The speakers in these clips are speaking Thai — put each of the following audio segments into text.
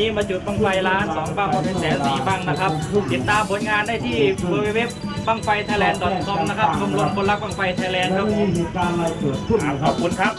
นี้มาจุดบังไฟล้านสองบ้างเป็นแสนสี่บ้างนะครับติดตามผลงานได้ที่เว็บบังไฟไทยแลนด์ .com นะครับชมรมคนรักบังไฟไทยแลนด์ครับขอบคุณครับ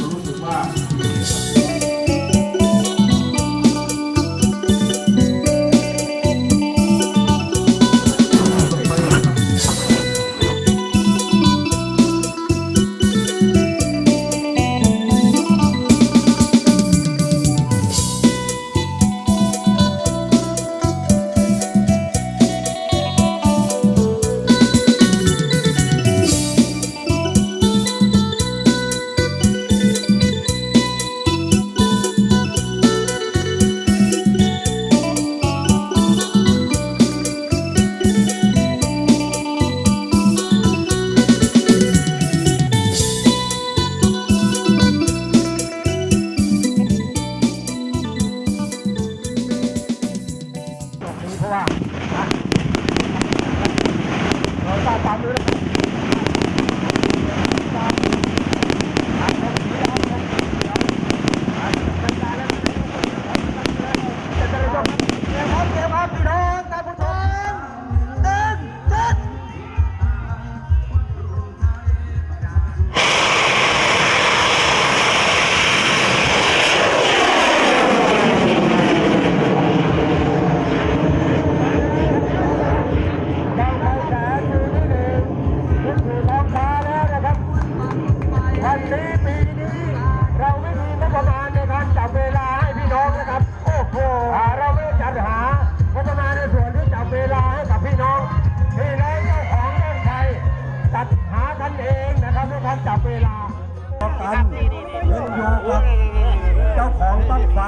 ไป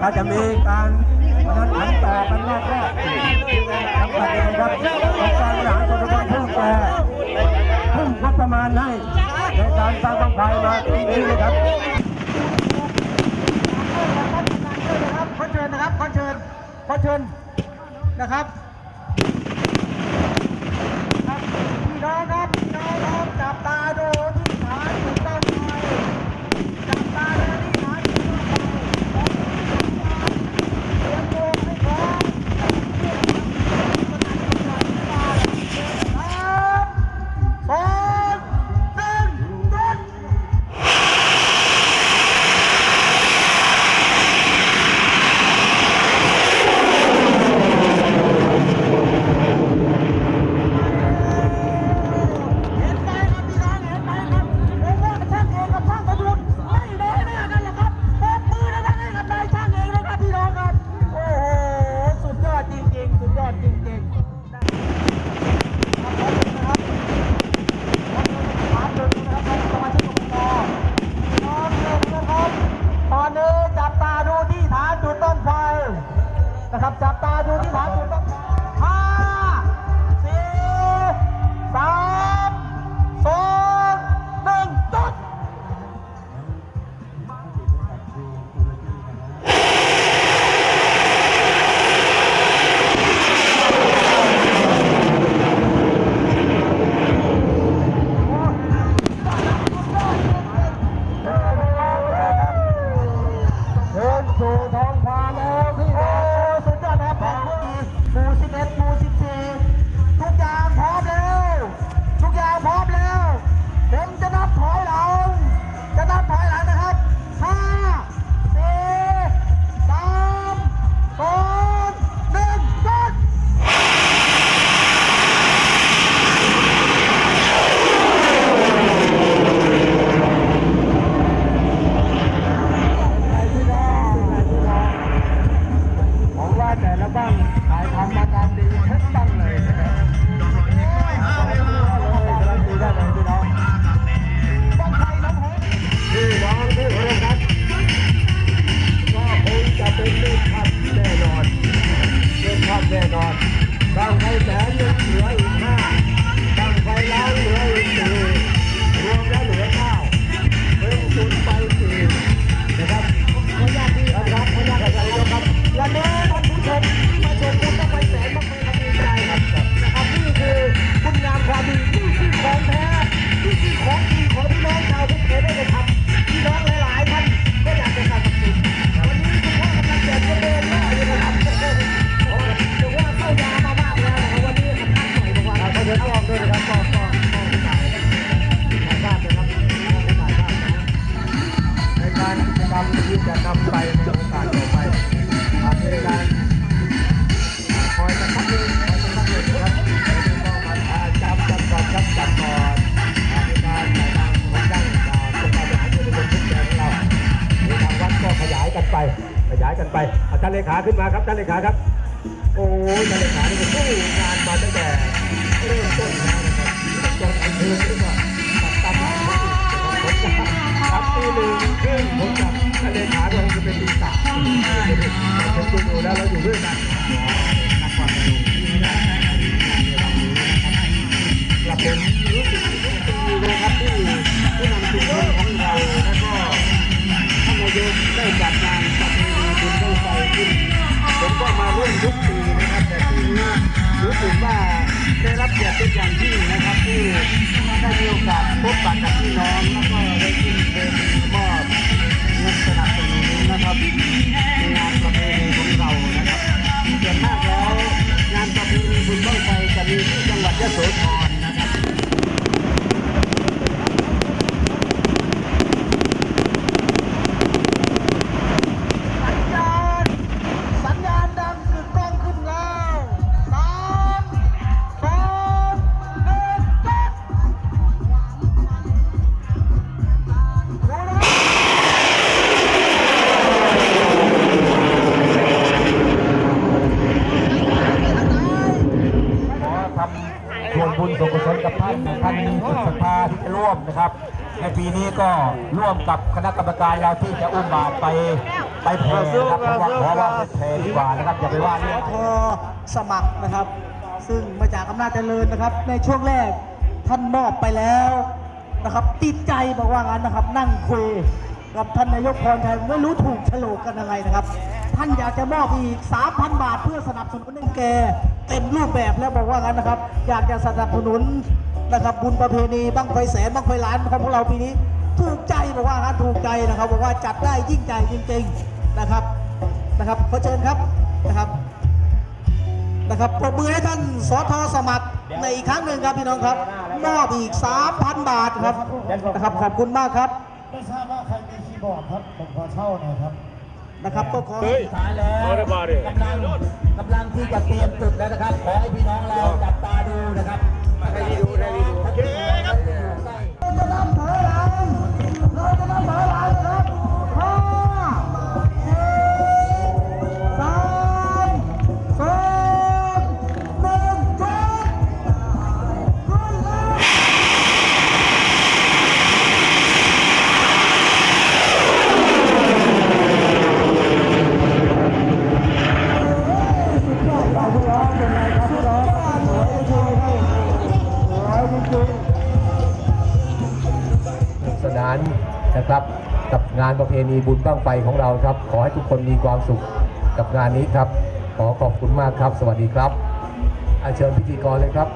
ก็จะมีการนั้นขันต่อกันรอบแรกทำกันเองครับองการบริหารกรทัพุ่งแก่พิ่มงบประมาณให้ในการสร้างบ้งไฟมาตรงนี้ลยครับขอเชิญนะครับขอเชิญขอเชิญนะครับพี่น้องครับพี่น้องครับจับตาดู ได้รับเกียรติเป็นอย่างยิ่งนะครับที่ได้มีโอกาสพบปะกับพี่น้องแล้วก็ได้ขึ้นเป็นมอบเงินสนับสนุนนะครับในงานประเพณีของเรานะครับส่วนมากแล้วงานประเพณีบุญบ้างไฟจะมีที่จังหวัดยโสธร อุบาตรไปไปแผ่นะครับเพราะว่าขอว่าแผ่ดีกว่านะครับอย่าไปว่าเรื่องทสมัครนะครับ ซึ่งมาจากอำนาจเจริญนะครับ ในช่วงแรกท่านมอบไปแล้วนะครับ ติดใจบอกว่างั้นนะครับ นั่งคุยกับท่านนายกพรชัยไม่รู้ถูกโฉลกกันอะไรนะครับ ท่านอยากจะมอบอีก 3,000 บาทเพื่อสนับสนุนให้แกเต็มรูปแบบแล้วบอกว่างั้นนะครับ อยากจะสนับสนุนนะครับบุญประเพณีบั้งไฟแสนบั้งไฟล้านของพวกเราปีนี้ ถูกใจบอกว่างั้นถูกใจนะครับบอกว่าจัดได้ยิ่งใหญ่จริงๆนะครับนะครับขอเชิญครับนะครับนะครับปรบมือให้ท่านสอทอสมัครในอีกครั้งหนึ่งครับพี่น้องครับมอบอีก 3,000 บาทครับนะครับขอบคุณมากครับไม่ทราบว่าใครมีคีย์บอร์ดครับผมขอเช่าหน่อยครับนะครับก็ขอสุดท้ายแล้วกำลังกำลังที่จะเตรียมจุดแล้วนะครับขอให้พี่น้องเราจับตาดูนะครับให้ดีดูให้ดีดูโอเคครับ สี่สามสองหนึ่งจุดขึ้นแล้วสนุกสนาน นะครับ กับงานประเพณีบุญบ้างไฟของเราครับ ขอให้ทุกคนมีความสุขกับงานนี้ครับ ขอขอบคุณมากครับ สวัสดีครับอาเชิญพิธีกรเลยครับ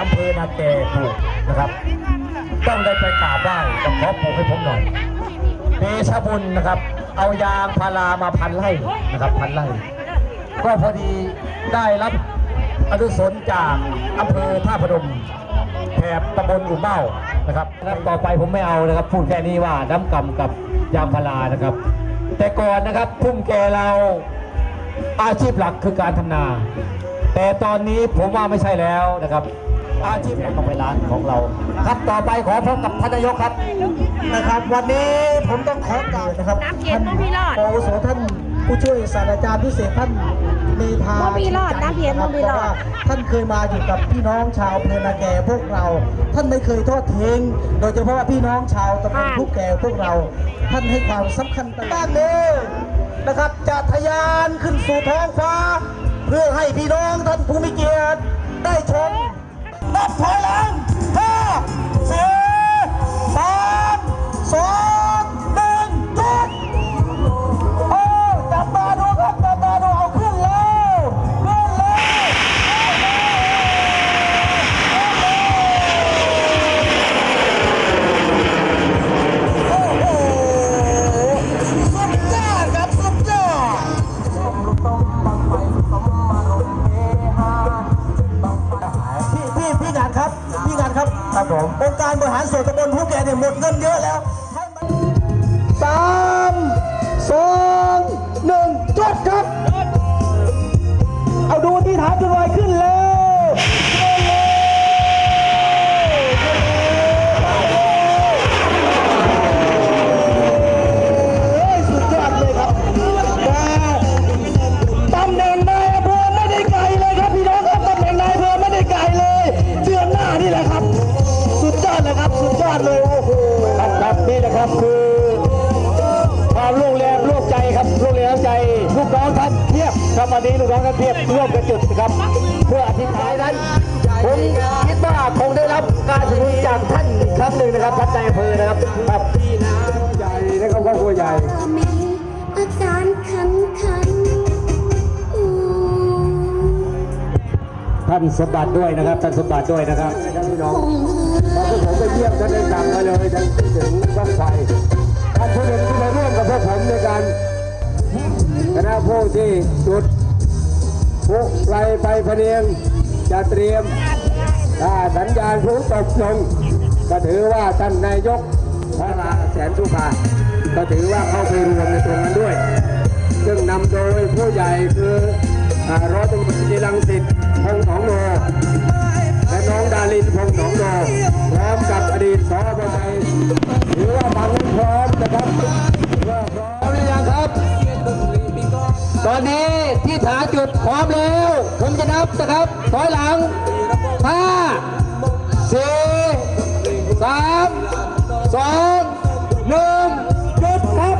อำเภอนาแกถูกนะครับ ต้องได้ไปกราบไหว้กับขอปลูกให้ผมหน่อยเดชบุญนะครับ เอายางพารามาพันไร่นะครับพันไร่ก็พอดีได้รับอนุสนจากอำเภอท่าพนมแถบตำบลอุ่มเบ้า นะครับแล้วต่อไปผมไม่เอานะครับ พูดแค่นี้ว่าน้ำกำกับยางพารานะครับ แต่ก่อนนะครับพุ่มแกเราอาชีพหลักคือการทำนา แต่ตอนนี้ผมว่าไม่ใช่แล้วนะครับ อาชีพแห่งของร้านของเรา ครับต่อไปขอพบกับท่านนายกครับนะครับ วันนี้ผมต้องขอกราบนะครับน้ำเย็นบ่มีรอดโอโสท่านผู้ช่วยศาสตราจารย์พิเศษท่าน เมธาบ่มีรอดน้ำเย็นบ่มีรอดเพาะว่าท่านเคยมาอยู่กับพี่น้องชาวเพลนาแก่พวกเรา ท่านไม่เคยทอดทิ้งโดยเฉพาะพี่น้องชาวตำบลผู้แก่พวกเรา ท่านให้ความสำคัญต่อบ้านนี้นะครับจะทะยานขึ้นสู่ท้องฟ้า เพื่อให้พี่น้องท่านผู้มีเกียรติได้ชมนับถอยหลังห้าสี่สามสอง ครับผมองค์การบริหารส่วนตำบลฮุกแก่เนี่ยหมดเงินเยอะแล้วสา ครับคือความลูกแรงลูกใจครับลูกแรงใจลูกน้องท่านเทียบครับวันนี้ลูกน้องท่านเทียบร่วมกันจุดครับ เพื่ออธิษฐานนั้นผมคิดว่าคงได้รับการสนุนจากท่านอีกครั้งหนึ่งนะครับท่านนายอำเนะครับครับใหญ่นะครับครอหัวใหญ่อาการคันคันท่านสมบัติด้วยนะครับท่านสมบัติด้วยนะครับพี่น้อง คงตอนที่ผมไปเยี่ยมท่านได้สั่งมาเลยท่านถึงบ้างไฟท่านผู้หนึ่งที่มาร่วมกับพวกผมในการคณะผู้ที่จุดผู้ไรไปพเนียงจะเตรียมถ้าสัญญาณผู้ตกลงก็ถือว่าท่านนายกพระราแสนสุภาก็ถือว่าเข้าไปรวมในตรงนั้นด้วย ซึ่งนำโดยผู้ใหญ่คือร้อยตำรวจตีรังสิตพงษ์หนองโน และน้องดารินพงษ์หนองโนพร้อมกับอดีตสอบใจถือว่าบางคนพร้อมนะครับว่าพร้อมหรือยังครับ ตอนนี้ที่ฐานจุดพร้อมแล้วผมจะนับนะครับถอยหลังห้าสี่สามสองหนึ่งจุดครับ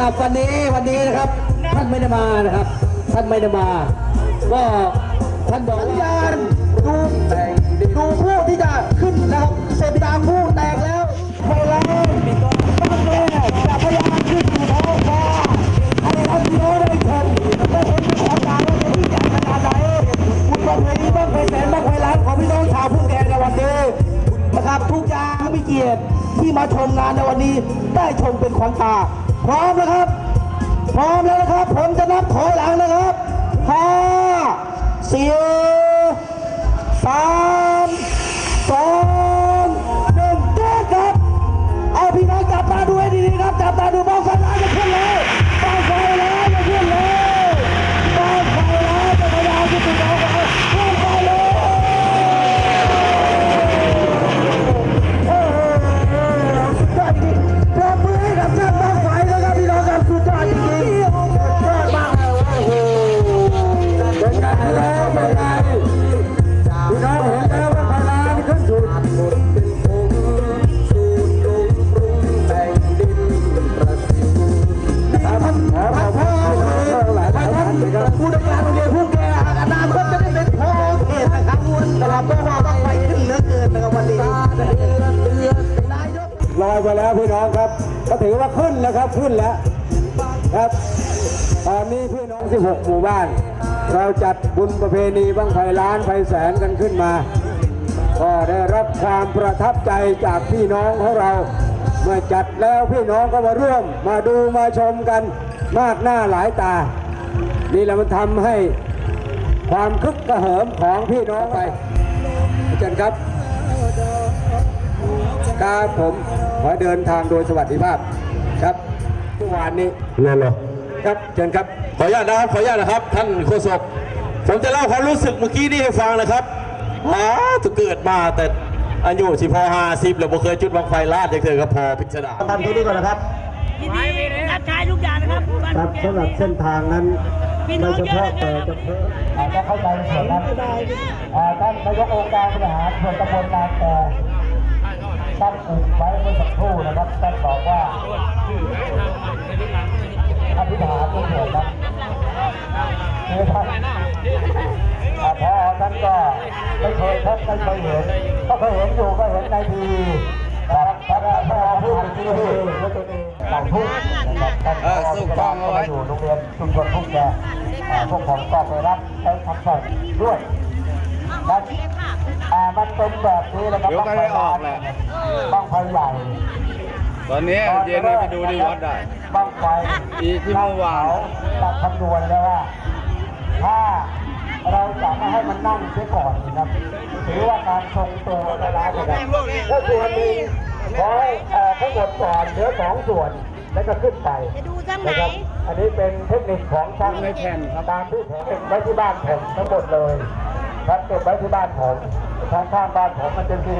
หรับวันนี้วันนี้นะครับ ท่านไม่ได้มานะครับ ท่านไม่ได้มา ก็ท่านบอกว่าดูดูผู้ที่จะขึ้นนะครับเสร็จตามผู้แตกแล้วไฟแรงบ้านแม่จะพยายามขึ้นสู่ท้องฟ้าให้ท่านพี่น้องได้ชมได้เห็นถึงความต่าว่าจะยิ่งใหญ่ขนาดไหนบุญประเพณีบ้างไฟแสนบ้างไฟล้านของพี่น้องชาวผู้แดงในวันนี้นะครับทุกอย่างมีเกียรติที่มาชมงานในวันนี้ได้ชมเป็นขวัญตา พร้อมนะครับ พร้อมแล้วนะครับ ผมจะนับถอยหลังนะครับห้าสี่สามสองหนึ่งเจ็ดครับ เอาพี่น้องจับตาดูให้ดีๆครับ จับตาดูบ้างไฟแล้วจะขึ้นเลย ประเพณีบั้งไฟล้านไฟแสนกันขึ้นมา ก็ได้รับความประทับใจจากพี่น้องของเรา เมื่อจัดแล้วพี่น้องก็มาร่วม มาดูมาชมกันมากหน้าหลายตา นี่แหละมันทำให้ความคึกกระเหิมของพี่น้องไปอาจารย์ครับครับผมขอเดินทางโดยสวัสดิภาพครับเมื่อวานนี้นั่นเหรอครับเชิญครับ ขออนุญาตนะครับ ขออนุญาตนะครับ ท่านโฆษก ผมจะเล่าความรู้สึกเมื่อกี้นี่ให้ฟังนะครับอ้าถูกเกิดมาแต่อายุสิพอห้าสิบแล้วบ่เคยจุดบังไฟลาดยังเธอก็พอพิจารณาทำที่นี่ก่อนนะครับยินดีรับใช้ทุกอย่างนะครับบ้านครับแกสำหรับเส้นทางนั้นพี่น้ไม่องเฉเยอะพาะเหลือแต่เกินจะอาจจะเข้าใจส่วนนั้นอ่าท่านนายกองค์การบริหารส่วนตำบลนาแกท่านอุบไว้เมื่อสักครู่นะครับท่านบอกว่าอธิษฐานทุกเถิดครับคือท่านอ่า พอท่านก็ไม่เคยพบไม่เคยเห็น ก็เคยเห็นอยู่ก็เห็นในทีวีนะครับพระพระพูดที่นี่ด้วยตัวเองต่างพูดนะครับท่านก็สู้กองเอาไว้อยู่โรงเรียนชุมชนพุ่งแกอ่าพวกผมก็ไปรับใช้คำสั่งด้วยมันอ่ามันเป็นแบบนี้นะครับเดี๋ยวก็ได้ออกแหละบ้างไฟใหญ่ตอนนี้เย็นนี้ไปดูที่วัดได้บ้างไฟอีที่เมื่อวาน ตัดคำนวณแล้วว่า ถ้าเราจะไม่ให้มันนั่งเสียก่อนนะครับถือว่าการทรงตัวในร้านนะครับถ้าส่วนหนึ่งขอให้ออกทั้งหมดก่อนเหลือสองส่วนแล้วก็ขึ้นไปจะดูทางไหนนะครับอันนี้เป็นเทคนิคของช่างในแผ่นตามที่ผมเก็บไว้ที่บ้านผมทั้งหมดเลยครับเก็บไว้ที่บ้านผม ทางข้างบ้านผมมันจะมี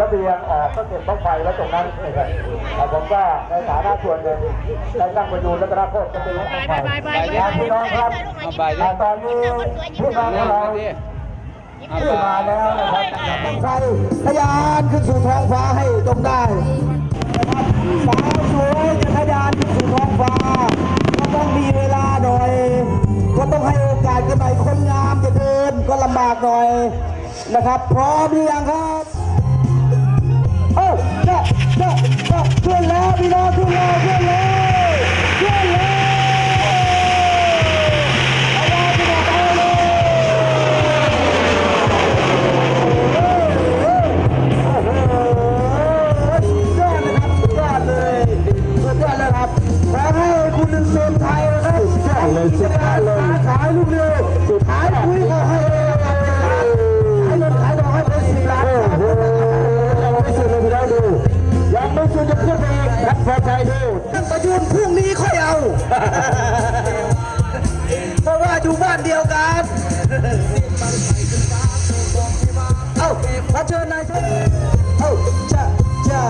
ระเบียงออกก็เก็บบ้องไฟไว้ตรงนั้นนะครับแต่ผมก็ในฐานะส่วนหนึ่งได้ตั้งประยูนและก็รับโทษก็เป็นบ้องไฟไปไปไปไปพี่น้องครับเอาไปดิอ่าตอนนี้พี่น้องของเราขึ้นมาแล้วนะครับบังไฟทะยานขึ้นสู่ท้องฟ้าให้จงได้นะครับสาวสวยจะทะยานขึ้นสู่ท้องฟ้าก็ต้องมีเวลาหน่อย ก็ต้องให้โอกาสกันหน่อยคนงามจะเดินก็ลำบากหน่อย นะครับ พร้อมหรือยังครับเอ้าเจ้าเจ้าเจ้าขึ้นแล้วพี่น้องขึ้นแล้วขึ้นแล้วขึ้นแล้วอาละพี่น้องเอาเลยสุดยเลยครับสุดยอดเลยสุดยอดเลยครับขอให้คุณหนึ่งเซนไทยนะครับสุดยอดเลยสุดยอดเลย ไม่สุดจะขึ้นไปอีกครับพอใจดูตั้งประยุนพรุ่งนี้ค่อยเอา เพราะว่าอยู่บ้านเดียวกัน เอ้าขอเชิญนายเชิญเอ้าจะจะ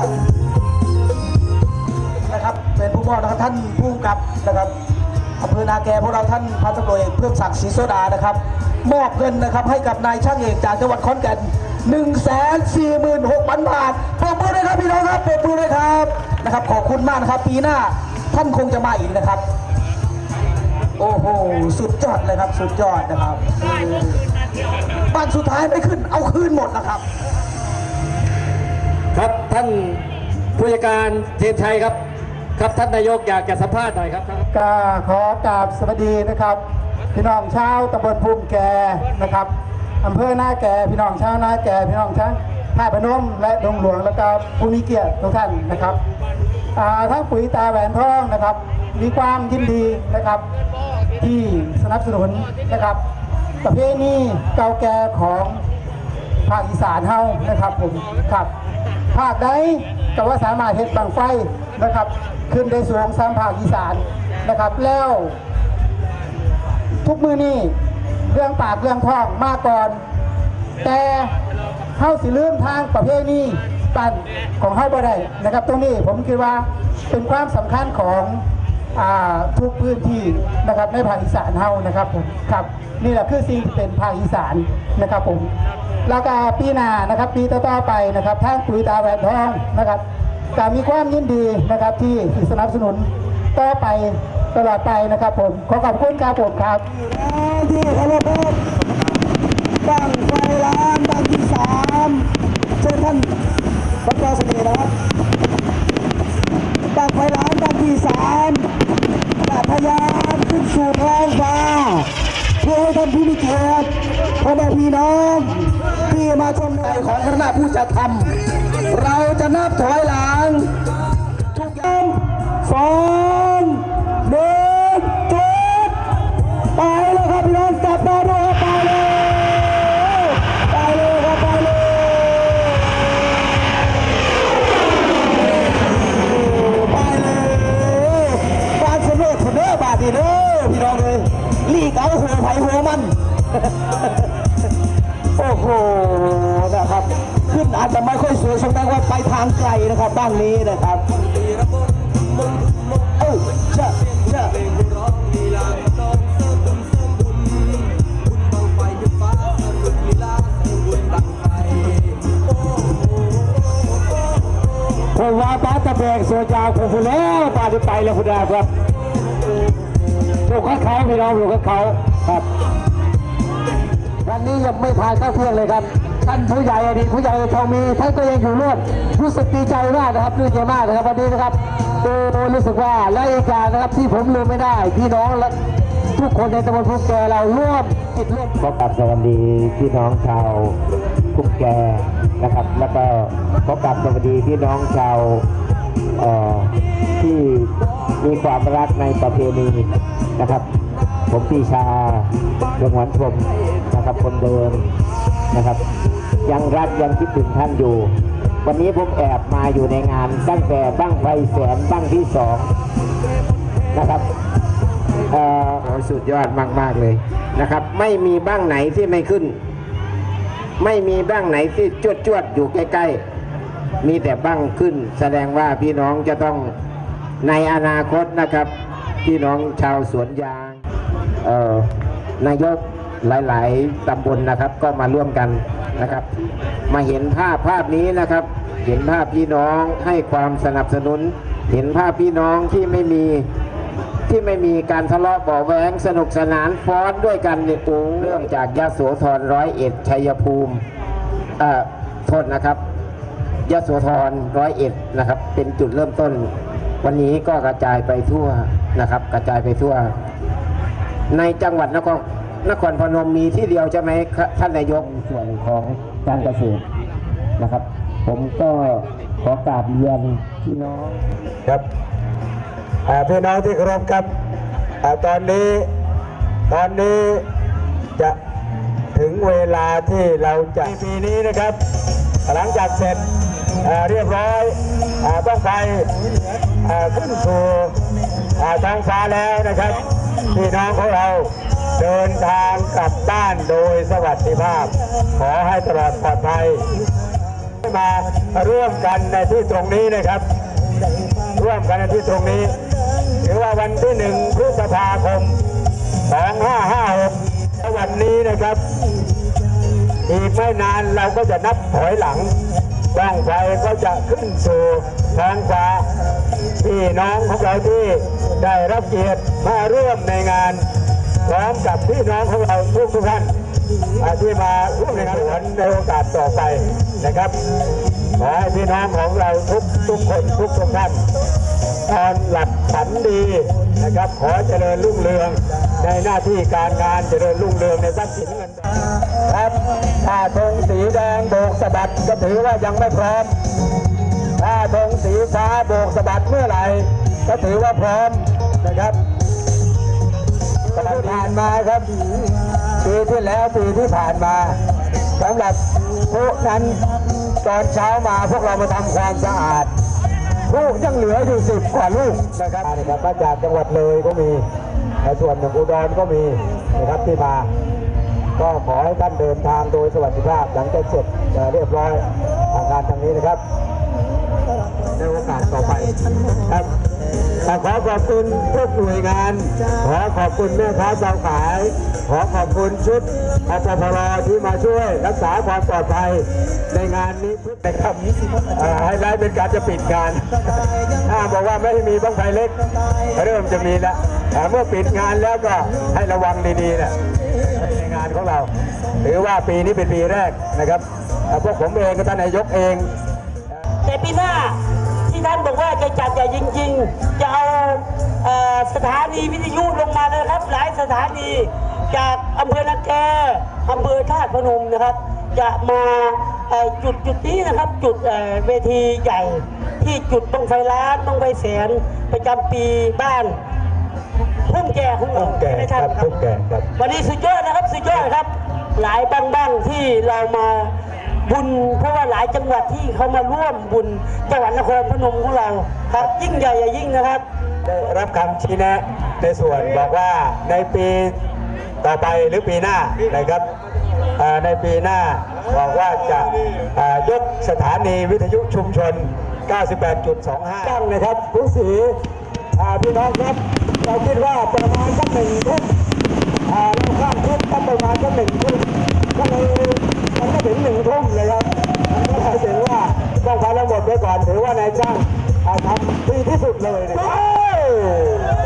นะครับเป็นผู้มอบนะครับท่านผู้กำกับนะครับอำเภอนาแกพวกเราท่านพันตำรวจเอกเพิ่มศักดิ์ศรีโซดานะครับ มอบเงินนะครับให้กับนายช่างเอกจากจังหวัดขอนแก่น 1 4 6 0 0 0 บาทปรบมือเลยครับพี่น้องครับปรบมือเลยครับนะครับ ขอบคุณมากนะครับ ปีหน้าท่านคงจะมาอีกนะครับ โอ้โห สุดยอดเลยครับ สุดยอดนะครับบ้านสุดท้ายไม่ขึ้น เอาคืนหมดนะครับ ครับท่านผู้จัดการเทียนชัยครับ ครับท่านนายกอยากจะสัมภาษณ์หน่อยครับก็ขอกราบสวัสดีนะครับ พี่น้องชาวตำบลภูมิแกนะครับ อำเภอหน้าแก่พี่น้องชาวหน้าแก่พี่น้องชาวท่าพนมและดงหลวงแล้วก็ผู้มีเกียรติทุกท่านนะครับทั้งปุ๋ยตาแหวนทองนะครับ มีความยินดีนะครับ ที่สนับสนุนนะครับ ประเพณีเก่าแก่ของภาคอีสานเฮานะครับผมครับภาคใดก็ว่าสามารถเฮ็ดบังไฟนะครับ ขึ้นได้สูงสามภาคอีสานนะครับแล้ว ทุกมือนี่ เรื่องปากเรื่องท้องมาก่อน แต่เฮาสิลืมทางประเพณีปั่นของเฮาบ่ได้นะครับ ตรงนี้ผมคิดว่าเป็นความสำคัญของอทุกพื้นที่นะครับในภาคอีสานเฮานะครับผมครับนี่แหละคือสิ่งที่เป็นภาคอีสานนะครับผมแล้วก็ปีหน้านะครับ ปีต่อๆไปนะครับทางปุ๋ยตาแหวนทองนะครับก็มีความยินดีนะครับที่สนับสนุนต่อไป ตลอดไปนะครับผม ขอขอบคุณครับผมครับ ตะแบกโซจาคงพูแล้วปาจะไปแล้วคุณดาครับลูกข้าเขาพี่น้องลูกข้าเขาครับ วันนี้ยังไม่ทานข้าวเที่ยงเลยครับท่านผู้ใหญ่อดีตผู้ใหญ่ทองมีท่านก็ยังอยู่ร่วมรู้สึกดีใจมากนะครับดีใจมากนะครับวันนี้นะครับโอ้รู้สึกว่าและอีกอย่างนะครับที่ผมลืมไม่ได้ พี่น้องและทุกคนในตำบลพุกแกเราร่วมจิตร่วมขอกราบสวัสดีพี่น้องชาวคุกแกนะครับ แล้วก็ขอกราบสวัสดีพี่น้องชาว ที่มีความรักในประเพณีนะครับ ผมปีชาดวงหวันพรมนะครับคนเดิมนะครับ ยังรักยังคิดถึงท่านอยู่ วันนี้ผมแอบมาอยู่ในงาน ตั้งแต่บ้างไฟแสนบ้างที่สองนะครับเออโอ้สุดยอดมาก ๆ เลยนะครับ ไม่มีบ้างไหนที่ไม่ขึ้น ไม่มีบ้างไหนที่จวดจวดอยู่ใกล้ ๆ มีแต่บ้างขึ้น แสดงว่าพี่น้องจะต้องในอนาคตนะครับ พี่น้องชาวสวนยางนายกหลาย ๆ ตำบลนะครับก็มาร่วมกันนะครับ มาเห็นภาพภาพนี้นะครับ เห็นภาพพี่น้องให้ความสนับสนุน เห็นภาพพี่น้องที่ไม่มีที่ไม่มีการทะเลาะเบาะแว้งสนุกสนานฟ้อนด้วยกันเนี่ยโอ้เรื่องจากยะโสธรร้อยเอ็ดชัยภูมิเอ่อโทษนะครับ ยะโสธรร้อยเอ็ดนะครับ เป็นจุดเริ่มต้น วันนี้ก็กระจายไปทั่วนะครับ กระจายไปทั่ว ในจังหวัดนครนครพนมมีที่เดียวใช่ไหมครับท่านนายกส่วนของการเกษตรนะครับ ผมก็ขอกราบเรียนพี่น้องครับอ่าพี่น้องที่เคารพครับอ่าตอนนี้ตอนนี้จะถึงเวลาที่เราจะปีนี้นะครับ หลังจากเสร็จอ่า เรียบร้อยต้องไปขึ้นสู่อ่าท้องฟ้าแล้วนะครับพี่น้องของเราเดินทางกลับบ้านโดยสวัสดิภาพ ขอให้ตลอดปลอดภัยมาร่วมกันในที่ตรงนี้นะครับ ร่วมกันในที่ตรงนี้ถือว่าวันที่หนึ่งพฤษภาคม 2556วันนี้นะครับ อีกไม่นานเราก็จะนับถอยหลัง บ้างไฟก็จะขึ้นสู่ท้องฟ้าพี่น้องของเราที่ได้รับเกียรติมาร่วมในงานพร้อมกับพี่น้องของเราทุกทุกท่านอ่าที่มาร่วมในงานวันในโอกาสต่อไปนะครับขอให้พี่น้องของเราทุกทุกคนทุกทุกท่านนอนหลับฝันดีนะครับ ขอเจริญรุ่งเรืองในหน้าที่การงานเจริญรุ่งเรืองในทรัพย์สินเงิน ครับถ้าธงสีแดงโบกสะบัดก็ถือว่ายังไม่พร้อม ถ้าธงสีฟ้าโบกสะบัดเมื่อไหร่ ก็ถือว่าพร้อมนะครับผ่านมาครับปีที่แล้วปีที่ผ่านมาสำหรับพวกนั้นตอนเช้ามาพวกเรามาทำความสะอาดลูกยังเหลืออยู่สิบกว่าลูกนะครับนะครับมาจากจังหวัดเลยก็มีในส่วนหนึ่งอุดรก็มีนะครับที่มา ก็ขอให้ท่านเดินทางโดยสวัสดิภาพหลังจากเสร็จเรียบร้อยทางการทางนี้นะครับในโอกาสต่อไปครับขอขอบคุณทุกหน่วยงาน ขอขอบคุณแม่ค้าสาวขาย ขอขอบคุณชุดอปพรที่มาช่วยรักษาความปลอดภัยในงานนี้ทุกนะครับเอ่อไฮไลท์เป็นการจะปิดงานถ้าบอกว่าไม่มีบ้างไฟเล็ก เริ่มจะมีแล้วแต่เมื่อปิดงานแล้วก็ให้ระวังดีๆนะ งานของเรา ถือว่าปีนี้เป็นปีแรกนะครับเอ่พวกผมเองกับท่านนายกเอง แต่ปีหน้าที่ท่านบอกว่าจะจัดใหญ่จริง ๆ จะเอาเออสถานีวิทยุลงมาเลยนะครับ หลายสถานีจากอำเภอนาแกอำเภอธาพนมนะครับ จะมาจุดจุดนี้นะครับจุดเวทีใหญ่ ที่จุดบังไฟล้านบังไฟแสนประจำปีบ้าน พุ่มแก่ของเราพุ่มแก่ใช่ไหมท่านครับพุ่มแก่ครับ วันนี้สุดยอดนะครับสุดยอดครับ หลายบ้างบ้างๆที่เรามาบุญเพราะว่าหลายจังหวัดที่เขามาร่วมบุญจังหวัดนครพนมของเราครับ ยิ่งใหญ่อย่ายิ่งนะครับ ได้รับคำชี้แนะ ในส่วนบอกว่าในปีต่อไปหรือปีหน้านะครับอ่าในปีหน้าบอกว่าจะอ่ายกสถานีวิทยุชุมชน 98.25ตั้งนะครับผู้สีอ่าพี่น้องครับ เราคิดว่าประมาณสักหนึ่งทุ่มอ่าเราข้ามทุ่มตั้งประมาณสักหนึ่งทุ่มก็เลยมันก็ถึงหนึ่งทุ่มเลยครับมันก็หมายถึงว่าต้องพาเราหมดไปก่อนถือว่านายจ้างทำดีที่สุดเลยนะครับ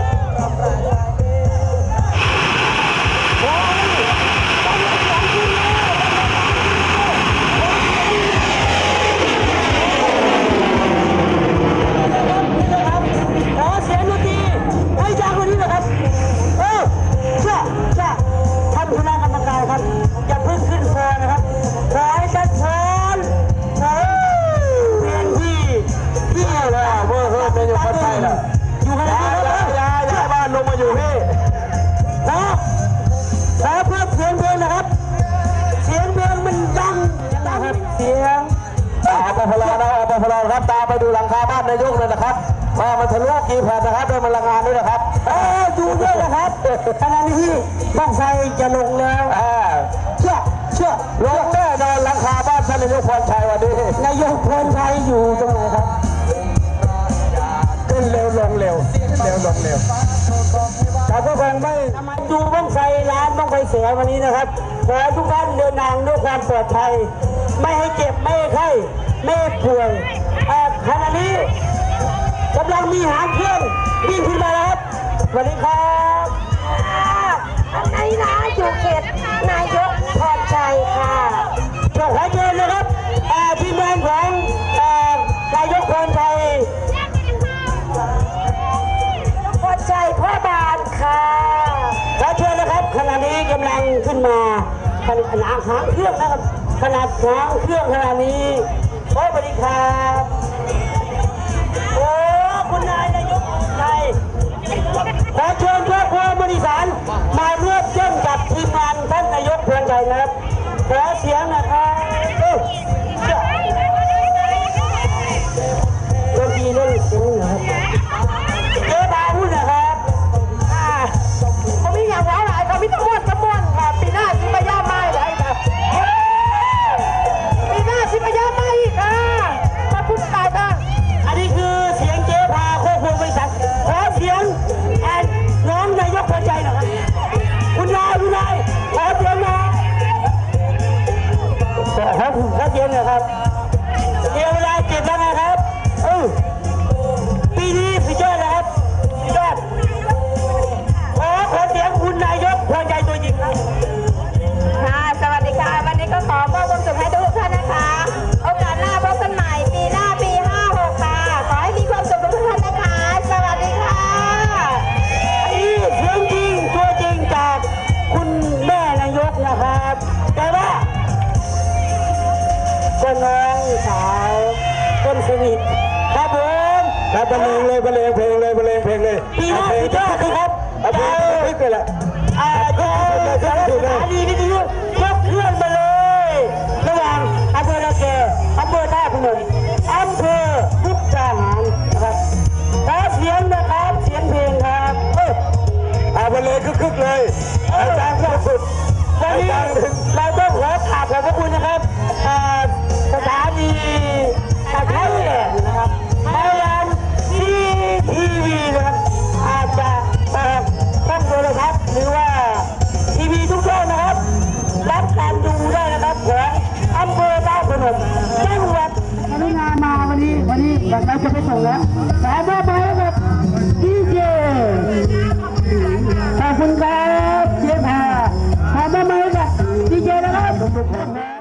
เสียงอปพลนะอปพลครับตามไปดูหลังคาบ้านนายกเลยนะครับว่ามันทะลุกี่แผ่นนะครับด้วยมันรายงานด้วยนะครับเออดูด้วยนะครับขณะนี้ที่บ้างไฟจะลงแล้วอ่าเชื่อเชื่อลงแน่นอนหลังคาบ้านท่านนายกพรชัยวันนี้นายกพลชัยอยู่ตรงไหนครับขึ้นเร็วลงเร็วเร็วลงเร็วใจเราก็คงไม่มาดูบ้องไฟร้านบ้องไฟเสียวันนี้นะครับขอให้ทุกท่านเดินทางด้วยความปลอดภัย ไม่ให้เจ็บ ไม่ให้ไข้ไม่ให้ป่วยอ่าขณะนี้กำลังมีหางเครื่องวิ่งขึ้นมาแล้วครับสวัสดีครับอันไหนนะอยู่เขตนายกพรชัยค่ะขอเชิญนะครับอ่าทีมงานของอ่านายกพรชัยพรชัยพ่อบานค่ะขอเชิญนะครับขณะนี้กำลังขึ้นมาขนาดหางเครื่องนะครับ ขนาดหางเครื่องขณะนี้โอ้สวัสดีครับโอ้คุณนายนายกไทยขอเชิญครอบครัวบริสารมาร่วมเต้นกับทีมงานท่านนายกพรชัยนะครับขอเสียงนะครับเอ้ยเจ้าดนตรีเล่น มีน้าสุดยอดนะครับอาเพลงพิกไปแหละอาจารย์สถานีวิทยุยกเคลื่อนมาเลยระหว่างอำเภอละแกอำเภอท่าพนมอำเภอพุทธาหารนะครับขอเสียงนะครับเสียงเพลงครับเอออาบรรเลงคึกๆเลยอาจารย์สุดวันนี้เราต้องขอกราบขอบพระคุณนะครับอ่าสถานีไทยแลนด์นะครับไทยแลนด์ทีทีวีนะครับ ผมได้หวดมาได้งานมาวันนี้วันนี้แบบนั้นจะไปส่งแล้วสายบ้าไปแบบดีเจขอบคุณครับเจพาขอบคุณไหมครับดีเจนะครับ